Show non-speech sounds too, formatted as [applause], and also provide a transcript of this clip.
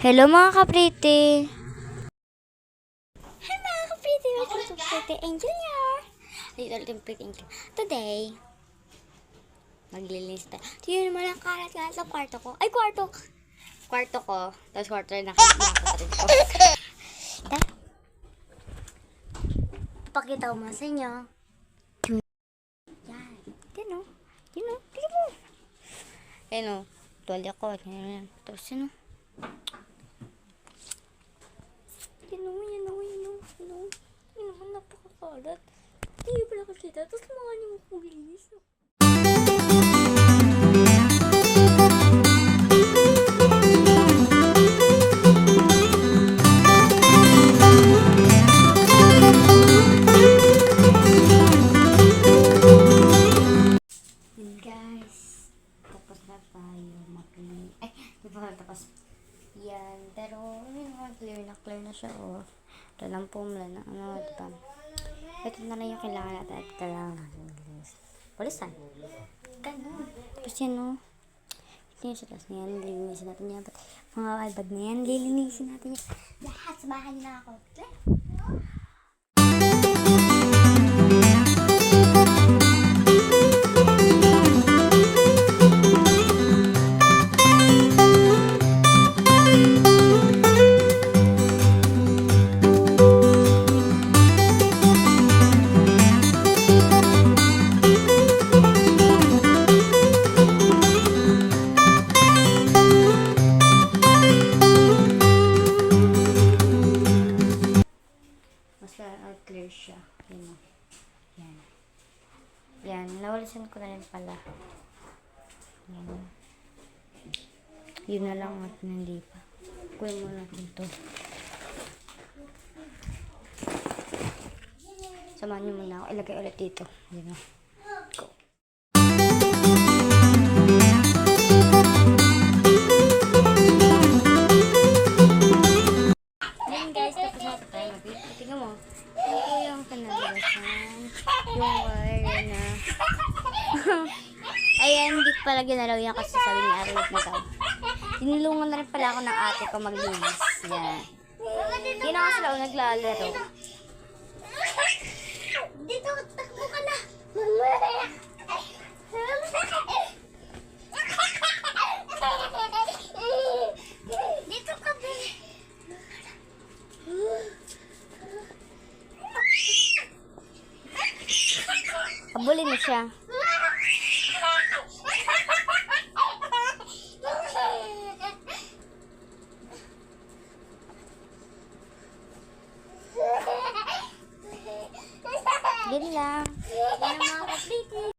Hello mga kapriti! Hi mga kapriti! Welcome to Pretty Angel here! Dito ulit yung Pretty Angel. Today, maglilinis tayo. Tingnan naman ang kalat nga sa kwarto ko. Ay, kwarto! Kwarto ko. Tapos kwarto rin nakakatarin ko. Tara. [laughs] Pakita ko mga sa inyo. Yan. Yan o. Yan o. Tingnan mo. Yan o. Tuwalya ko. Yan. Tapos yan o. Yan o, yan o, yan o, yan o. Yan napakakalat. Hindi pala kakita. Tapos mga niyo kong linis. Yan guys. Tapos na tayo mag- Ay, di ba tapos yan. Pero, yun nga, clear na, clear na siya, oh. Ito lang po mula na, ano, di ba? Ito na lang yung kailangan natin at kailangan natin. Pulisan. Ganun. Tapos yan, oh. Ito yung sa taas na yan, lilinisin natin yan. Mga albag na yan, lilinisin natin yan. Lahat, samahan niyo na ako. Okay? Basta uh, clear siya. Yan o. Yan. Yan. Nawalisan ko na rin pala. Yan. Yun na lang at hindi pa. Kuhin mo natin to. Samahan niyo muna ako. Ilagay ulit dito. Yan o. po yung wire na. [laughs] Ayan, hindi ko pala ginalaw yan kasi sabi ni Arlette na daw. Tinulungan na rin pala ako ng ate ko maglinis. Yan. Hindi na sila ako naglalaro. Dito, takbo ka na. Dito ka, be. Habulin mo siya. [laughs] Yun lang. Yan ang mga kapliti.